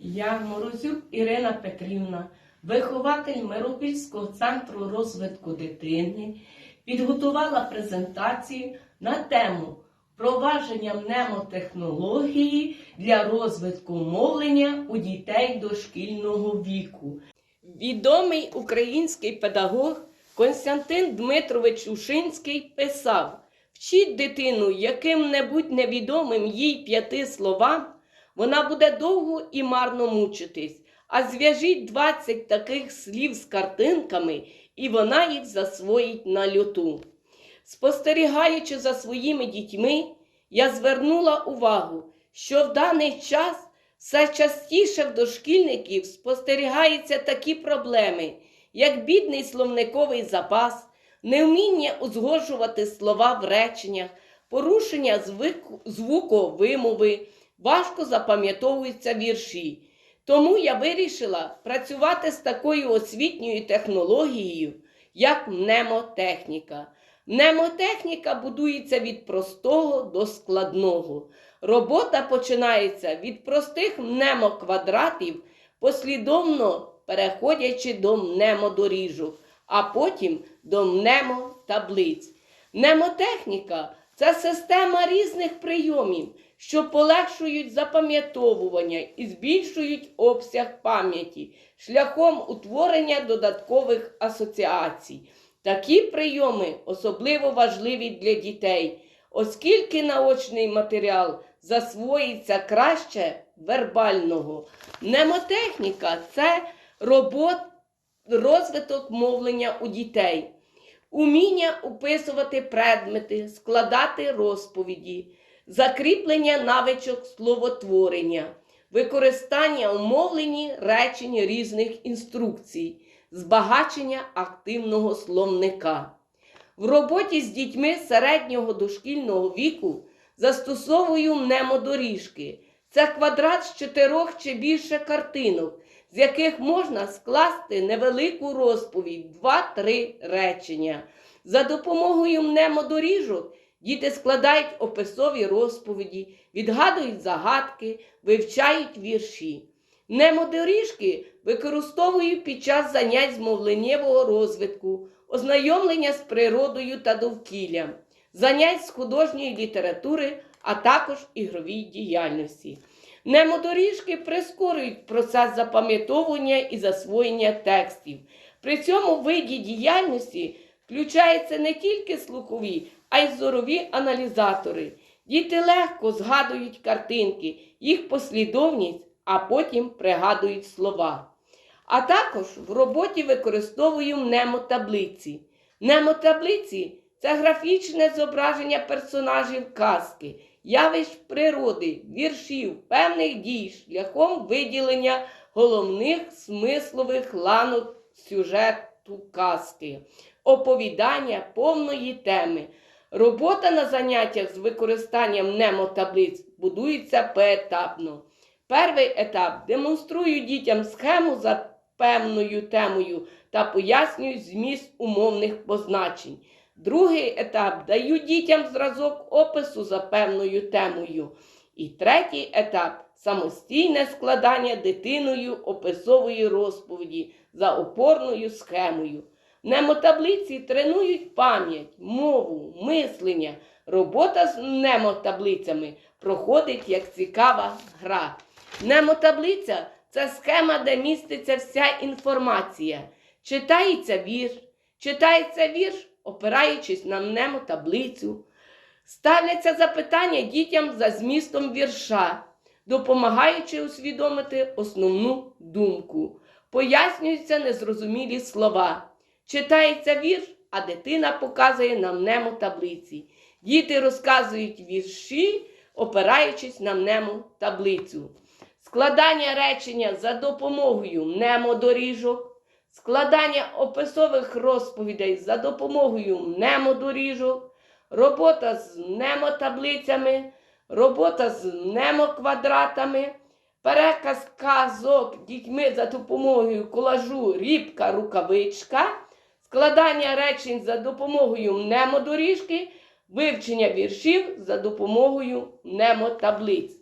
Я Морозюк Ірина Петрівна, вихователь Миропільського центру розвитку дитини, підготувала презентацію на тему Провадження мнемотехнології для розвитку мовлення у дітей дошкільного віку. Відомий український педагог Константин Дмитрович Ушинський писав: Вчіть дитину яким-небудь невідомим їй п'яти словам, вона буде довго і марно мучитись. А зв'яжіть 20 таких слів з картинками, і вона їх засвоїть на льоту. Спостерігаючи за своїми дітьми, я звернула увагу, що в даний час все частіше в дошкільників спостерігаються такі проблеми, як бідний словниковий запас, невміння узгоджувати слова в реченнях, порушення звуковимови, важко запам'ятовуються вірші. Тому я вирішила працювати з такою освітньою технологією, як мнемотехніка. Мнемотехніка будується від простого до складного. Робота починається від простих мнемоквадратів, послідовно переходячи до мнемодоріжок, а потім до мнемотаблиць. Мнемотехніка це система різних прийомів, що полегшують запам'ятовування і збільшують обсяг пам'яті шляхом утворення додаткових асоціацій. Такі прийоми особливо важливі для дітей, оскільки наочний матеріал засвоїться краще вербального. Мнемотехніка це робот, розвиток мовлення у дітей, уміння описувати предмети, складати розповіді, закріплення навичок словотворення, використання у мовленні речень різних інструкцій збагачення активного словника. В роботі з дітьми середнього дошкільного віку застосовую мнемодоріжки. Це квадрат з чотирьох чи більше картинок, з яких можна скласти невелику розповідь, два-три речення. За допомогою мнемодоріжок діти складають описові розповіді, відгадують загадки, вивчають вірші. Немодоріжки використовую під час занять з розвитку, ознайомлення з природою та довкіллям, занять з художньої літератури, а також ігровій діяльності. Немодоріжки прискорюють процес запам'ятовування і засвоєння текстів. При цьому виді діяльності включаються не тільки слухові, а й зорові аналізатори. Діти легко згадують картинки, їх послідовність а потім пригадують слова. А також в роботі використовую мнемотаблиці. Мнемотаблиці це графічне зображення персонажів казки, явищ природи, віршів, певних дій шляхом виділення головних смислових ланок сюжету казки, оповідання повної теми. Робота на заняттях з використанням мнемотаблиць будується поетапно. Перший етап демонструю дітям схему за певною темою та пояснюю зміст умовних позначень. Другий етап даю дітям зразок опису за певною темою. І третій етап самостійне складання дитиною описової розповіді за опорною схемою. Немотаблиці тренують пам'ять, мову, мислення. Робота з немотаблицями проходить як цікава гра. Немотаблиця це схема, де міститься вся інформація. Читається вірш, читається вірш, опираючись на мнемотаблицю. Ставляться запитання дітям за змістом вірша, допомагаючи усвідомити основну думку. Пояснюються незрозумілі слова. Читається вірш, а дитина показує на мнемотаблиці. Діти розказують вірші, опираючись на мнемотаблицю складання речення за допомогою мнемодоріжок, складання описових розповідей за допомогою мнемодоріжок, робота з мнемотаблицями, робота з мнемоквадратами, переказ казок дітьми за допомогою колажу рібка рукавичка, складання речень за допомогою мнемодоріжки, вивчення віршів за допомогою мнемотаблиць.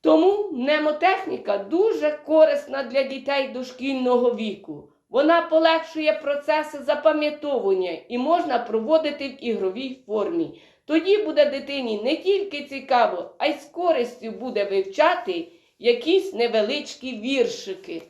Тому мнемотехніка дуже корисна для дітей дошкільного віку. Вона полегшує процеси запам'ятовування і можна проводити в ігровій формі. Тоді буде дитині не тільки цікаво, а й з користю буде вивчати якісь невеличкі віршики.